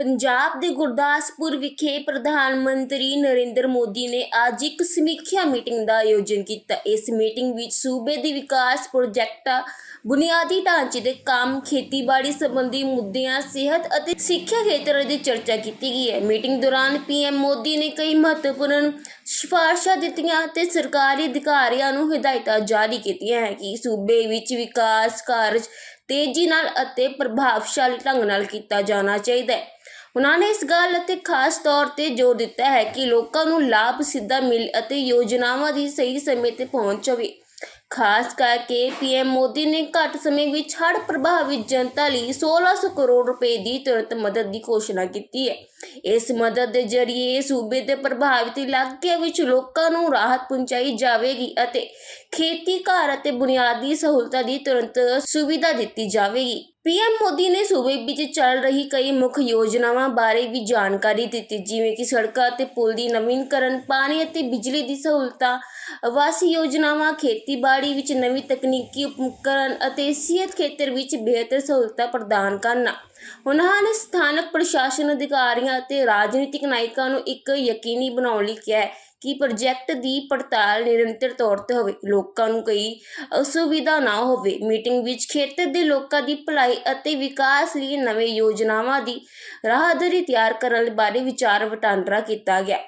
ਪੰਜਾਬ ਦੇ ਗੁਰਦਾਸਪੁਰ ਵਿਖੇ ਪ੍ਰਧਾਨ ਮੰਤਰੀ ਨਰਿੰਦਰ ਮੋਦੀ ਨੇ ਅੱਜ ਇੱਕ ਸਮੀਖਿਆ ਮੀਟਿੰਗ ਦਾ ਆਯੋਜਨ ਕੀਤਾ। ਇਸ ਮੀਟਿੰਗ ਵਿੱਚ ਸੂਬੇ ਦੇ ਵਿਕਾਸ ਪ੍ਰੋਜੈਕਟਾਂ, ਬੁਨਿਆਦੀ ਢਾਂਚੇ ਦੇ ਕੰਮ, ਖੇਤੀਬਾੜੀ ਸੰਬੰਧੀ ਮੁੱਦਿਆਂ, ਸਿਹਤ ਅਤੇ ਸਿੱਖਿਆ ਖੇਤਰ ਦੀ ਚਰਚਾ ਕੀਤੀ ਗਈ ਹੈ। ਮੀਟਿੰਗ ਦੌਰਾਨ ਪੀਐਮ ਮੋਦੀ ਨੇ ਕਈ ਮਹੱਤਵਪੂਰਨ ਸਿਫਾਰਸ਼ਾਂ ਦਿੱਤੀਆਂ ਅਤੇ ਸਰਕਾਰੀ ਅਧਿਕਾਰੀਆਂ ਨੂੰ ਹਦਾਇਤਾਂ ਜਾਰੀ ਕੀਤੀਆਂ ਹੈ ਕਿ ਸੂਬੇ ਵਿੱਚ ਵਿਕਾਸ ਕਾਰਜ ਤੇਜ਼ੀ ਨਾਲ ਅਤੇ ਪ੍ਰਭਾਵਸ਼ਾਲੀ ਢੰਗ ਨਾਲ ਕੀਤਾ ਜਾਣਾ ਚਾਹੀਦਾ ਹੈ। ਉਹਨਾਂ ਨੇ ਇਸ ਗੱਲ ਅਤੇ ਖਾਸ ਤੌਰ ਤੇ ਜ਼ੋਰ ਦਿੱਤਾ ਹੈ ਕਿ ਲੋਕਾਂ ਨੂੰ ਲਾਭ, ਸਿੱਧਾ ਮਿਲ ਅਤੇ ਯੋਜਨਾਵਾਂ ਦੀ ਸਹੀ ਸਮੇਂ ਤੇ ਪਹੁੰਚ ਹੋਵੇ। ਖਾਸ ਕਰਕੇ ਪੀਐਮ ਮੋਦੀ ਨੇ ਘੱਟ ਸਮੇਂ ਵਿੱਚ ਹੜ੍ਹ ਪ੍ਰਭਾਵਿਤ ਜਨਤਾ ਲਈ 1600 ਕਰੋੜ ਰੁਪਏ ਦੀ ਤੁਰੰਤ ਮਦਦ ਦੀ ਘੋਸ਼ਣਾ ਕੀਤੀ ਹੈ। ਇਸ ਮਦਦ ਦੇ ਜ਼ਰੀਏ ਸੂਬੇ ਦੇ ਪ੍ਰਭਾਵਿਤ ਇਲਾਕਿਆਂ ਵਿੱਚ ਲੋਕਾਂ ਨੂੰ ਰਾਹਤ ਪਹੁੰਚਾਈ ਜਾਵੇਗੀ ਅਤੇ ਖੇਤੀ ਘਰ ਅਤੇ ਬੁਨਿਆਦੀ ਸਹੂਲਤਾਂ ਦੀ ਤੁਰੰਤ ਸੁਵਿਧਾ ਦਿੱਤੀ ਜਾਵੇਗੀ। ਪੀਐਮ ਮੋਦੀ ਨੇ ਸੂਬੇ ਵਿੱਚ ਚੱਲ ਰਹੀ ਕਈ ਮੁੱਖ ਯੋਜਨਾਵਾਂ ਬਾਰੇ ਵੀ ਜਾਣਕਾਰੀ ਦਿੱਤੀ, ਜਿਵੇਂ ਕਿ ਸੜਕਾਂ ਅਤੇ ਪੁਲ ਦੀ ਨਵੀਨੀਕਰਨ, ਪਾਣੀ ਅਤੇ ਬਿਜਲੀ ਦੀ ਸਹੂਲਤਾਂ, ਆਵਾਸੀ ਯੋਜਨਾਵਾਂ, ਖੇਤੀਬਾੜੀ ਵਿੱਚ ਨਵੀਂ ਤਕਨੀਕੀ ਉਪਕਰਨ ਅਤੇ ਸਿਹਤ ਖੇਤਰ ਵਿੱਚ ਬਿਹਤਰ ਸਹੂਲਤਾਂ ਪ੍ਰਦਾਨ ਕਰਨਾ। ਉਹਨਾਂ ਨੇ ਸਥਾਨਕ ਪ੍ਰਸ਼ਾਸਨ ਅਧਿਕਾਰੀਆਂ ਅਤੇ ਰਾਜਨੀਤਿਕ ਨਾਇਕਾਂ ਨੂੰ ਇੱਕ ਯਕੀਨੀ ਬਣਾਉਣ ਲਈ ਕਿਹਾ ਹੈ ਕਿ ਪ੍ਰੋਜੈਕਟ ਦੀ ਪੜਤਾਲ ਨਿਰੰਤਰ ਤੌਰ ਤੇ ਹੋਵੇ, ਲੋਕਾਂ ਨੂੰ ਕੋਈ ਅਸੁਵਿਧਾ ਨਾ ਹੋਵੇ ਮੀਟਿੰਗ ਵਿੱਚ ਖੇਤਰ ਦੇ ਲੋਕਾਂ ਦੀ ਭਲਾਈ ਅਤੇ ਵਿਕਾਸ ਲਈ ਨਵੇਂ ਯੋਜਨਾਵਾਂ ਦੀ ਰਾਹਦਰੀ ਤਿਆਰ ਕਰਨ ਬਾਰੇ ਵਿਚਾਰ ਵਟਾਂਦਰਾ ਕੀਤਾ ਗਿਆ।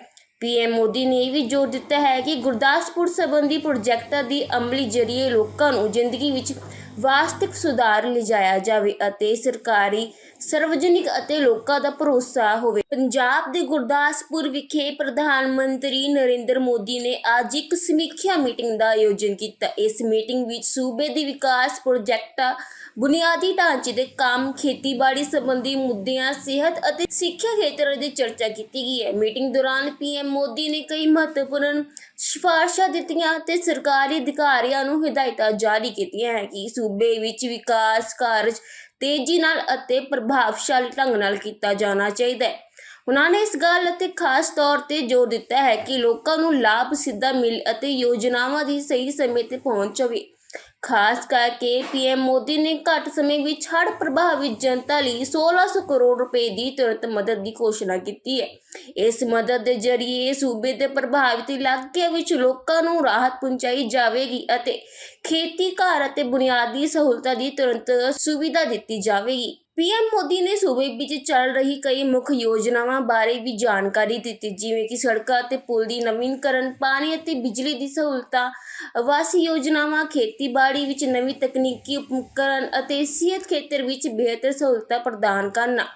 ਪੀਐਮ ਮੋਦੀ ਨੇ ਇਹ ਵੀ ਜ਼ੋਰ ਦਿੱਤਾ ਹੈ ਕਿ ਗੁਰਦਾਸਪੁਰ ਸੰਬੰਧੀ ਪ੍ਰੋਜੈਕਟਾਂ ਦੀ ਅਮਲੀ ਜਰੀਏ ਲੋਕਾਂ ਨੂੰ ਜ਼ਿੰਦਗੀ ਵਿੱਚ ਵਾਸਤਵਿਕ ਸੁਧਾਰ ਲਿਜਾਇਆ ਜਾਵੇ ਅਤੇ ਸਰਕਾਰੀ, ਸਰਵਜਨਿਕ ਅਤੇ ਲੋਕਾਂ ਦਾ ਭਰੋਸਾ ਹੋਵੇ। ਪੰਜਾਬ ਦੇ ਗੁਰਦਾਸਪੁਰ ਵਿਖੇ ਪ੍ਰਧਾਨ ਮੰਤਰੀ ਨਰਿੰਦਰ ਮੋਦੀ ਨੇ ਅੱਜ ਇੱਕ ਸਮੀਖਿਆ ਮੀਟਿੰਗ ਦਾ ਆਯੋਜਨ ਕੀਤਾ। ਇਸ ਮੀਟਿੰਗ ਵਿੱਚ ਸੂਬੇ ਦੇ ਵਿਕਾਸ ਪ੍ਰੋਜੈਕਟਾਂ, ਬੁਨਿਆਦੀ ਢਾਂਚੇ ਦੇ ਕੰਮ, ਖੇਤੀਬਾੜੀ ਸੰਬੰਧੀ ਮੁੱਦਿਆਂ, ਸਿਹਤ ਅਤੇ ਸਿੱਖਿਆ ਖੇਤਰ ਦੀ ਚਰਚਾ ਕੀਤੀ ਗਈ ਹੈ। ਮੀਟਿੰਗ ਦੌਰਾਨ ਪੀਐਮ ਮੋਦੀ ਨੇ ਕਈ ਮਹੱਤਵਪੂਰਨ ਸਿਫਾਰਸ਼ਾਂ ਦਿੱਤੀਆਂ ਤੇ ਸਰਕਾਰੀ ਅਧਿਕਾਰੀਆਂ ਨੂੰ ਹਦਾਇਤਾਂ ਜਾਰੀ ਕੀਤੀਆਂ ਹੈ ਕਿ ਸੂਬੇ ਵਿੱਚ ਵਿਕਾਸ ਕਾਰਜ ਤੇਜ਼ੀ ਨਾਲ ਅਤੇ ਪ੍ਰਭਾਵਸ਼ਾਲੀ ਢੰਗ ਨਾਲ ਕੀਤਾ ਜਾਣਾ ਚਾਹੀਦਾ ਹੈ। ਉਹਨਾਂ ਨੇ ਇਸ ਗੱਲ ਅਤੇ ਖਾਸ ਤੌਰ ਤੇ ਜ਼ੋਰ ਦਿੱਤਾ ਹੈ ਕਿ ਲੋਕਾਂ ਨੂੰ ਲਾਭ, ਸਿੱਧਾ ਮਿਲ ਅਤੇ ਯੋਜਨਾਵਾਂ ਦੀ ਸਹੀ ਸਮੇਂ ਤੇ ਪਹੁੰਚ ਹੋਵੇ। ਖਾਸ ਕਰਕੇ ਪੀਐਮ ਮੋਦੀ ਨੇ ਘੱਟ ਸਮੇਂ ਵਿੱਚ ਹੜ੍ਹ ਪ੍ਰਭਾਵਿਤ ਜਨਤਾ ਲਈ 1600 ਕਰੋੜ ਰੁਪਏ ਦੀ ਤੁਰੰਤ ਮਦਦ ਦੀ ਘੋਸ਼ਣਾ ਕੀਤੀ ਹੈ। ਇਸ ਮਦਦ ਦੇ ਜ਼ਰੀਏ ਸੂਬੇ ਦੇ ਪ੍ਰਭਾਵਿਤ ਇਲਾਕਿਆਂ ਵਿੱਚ ਲੋਕਾਂ ਨੂੰ ਰਾਹਤ ਪਹੁੰਚਾਈ ਜਾਵੇਗੀ ਅਤੇ ਖੇਤੀ ਘਰ ਅਤੇ ਬੁਨਿਆਦੀ ਸਹੂਲਤਾਂ ਦੀ ਤੁਰੰਤ ਸੁਵਿਧਾ ਦਿੱਤੀ ਜਾਵੇਗੀ। ਪੀਐਮ ਮੋਦੀ ਨੇ ਸੂਬੇ ਵਿੱਚ ਚੱਲ ਰਹੀ ਕਈ ਮੁੱਖ ਯੋਜਨਾਵਾਂ ਬਾਰੇ ਵੀ ਜਾਣਕਾਰੀ ਦਿੱਤੀ, ਜਿਵੇਂ ਕਿ ਸੜਕਾਂ ਅਤੇ ਪੁਲ ਦੀ ਨਵੀਨੀਕਰਨ, ਪਾਣੀ ਅਤੇ ਬਿਜਲੀ ਦੀ ਸਹੂਲਤਾਂ, ਆਵਾਸੀ ਯੋਜਨਾਵਾਂ, ਖੇਤੀਬਾੜੀ ਵਿੱਚ ਨਵੀਂ ਤਕਨੀਕੀ ਉਪਕਰਨ ਅਤੇ ਸਿਹਤ ਖੇਤਰ ਵਿੱਚ ਬਿਹਤਰ ਸਹੂਲਤਾਂ ਪ੍ਰਦਾਨ ਕਰਨਾ।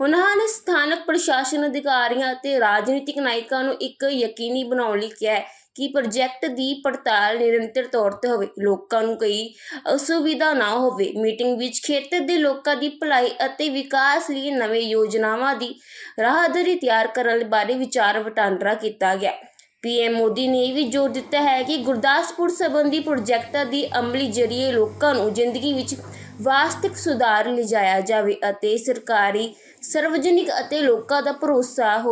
ਉਹਨਾਂ ਨੇ ਸਥਾਨਕ ਪ੍ਰਸ਼ਾਸਨ ਅਧਿਕਾਰੀਆਂ ਅਤੇ ਰਾਜਨੀਤਿਕ ਨਾਇਕਾਂ ਨੂੰ ਇੱਕ ਯਕੀਨੀ ਬਣਾਉਣ ਲਈ ਕਿਹਾ ਹੈ ਕਿ ਪ੍ਰੋਜੈਕਟ ਦੀ ਪੜਤਾਲ ਨਿਰੰਤਰ ਤੌਰ ਤੇ ਹੋਵੇ, ਲੋਕਾਂ ਨੂੰ ਕੋਈ ਅਸੁਵਿਧਾ ਨਾ ਹੋਵੇ ਮੀਟਿੰਗ ਵਿੱਚ ਖੇਤਰ ਦੇ ਲੋਕਾਂ ਦੀ ਭਲਾਈ ਅਤੇ ਵਿਕਾਸ ਲਈ ਨਵੇਂ ਯੋਜਨਾਵਾਂ ਦੀ ਰਾਹਦਰੀ ਤਿਆਰ ਕਰਨ ਬਾਰੇ ਵਿਚਾਰ ਵਟਾਂਦਰਾ ਕੀਤਾ ਗਿਆ। ਪੀਐਮ ਮੋਦੀ ਨੇ ਇਹ ਵੀ ਜ਼ੋਰ ਦਿੱਤਾ ਹੈ ਕਿ ਗੁਰਦਾਸਪੁਰ ਸੰਬੰਧੀ ਪ੍ਰੋਜੈਕਟਾਂ ਦੀ ਅਮਲੀ ਜਰੀਏ ਲੋਕਾਂ ਨੂੰ ਜ਼ਿੰਦਗੀ ਵਿੱਚ ਵਾਸਤਿਕ ਸੁਧਾਰ ਲਿਜਾਇਆ ਜਾਵੇ ਅਤੇ ਸਰਕਾਰੀ, ਸਰਵਜਨਿਕ ਅਤੇ ਲੋਕਾਂ ਦਾ ਭਰੋਸਾ ਹੋਵੇ।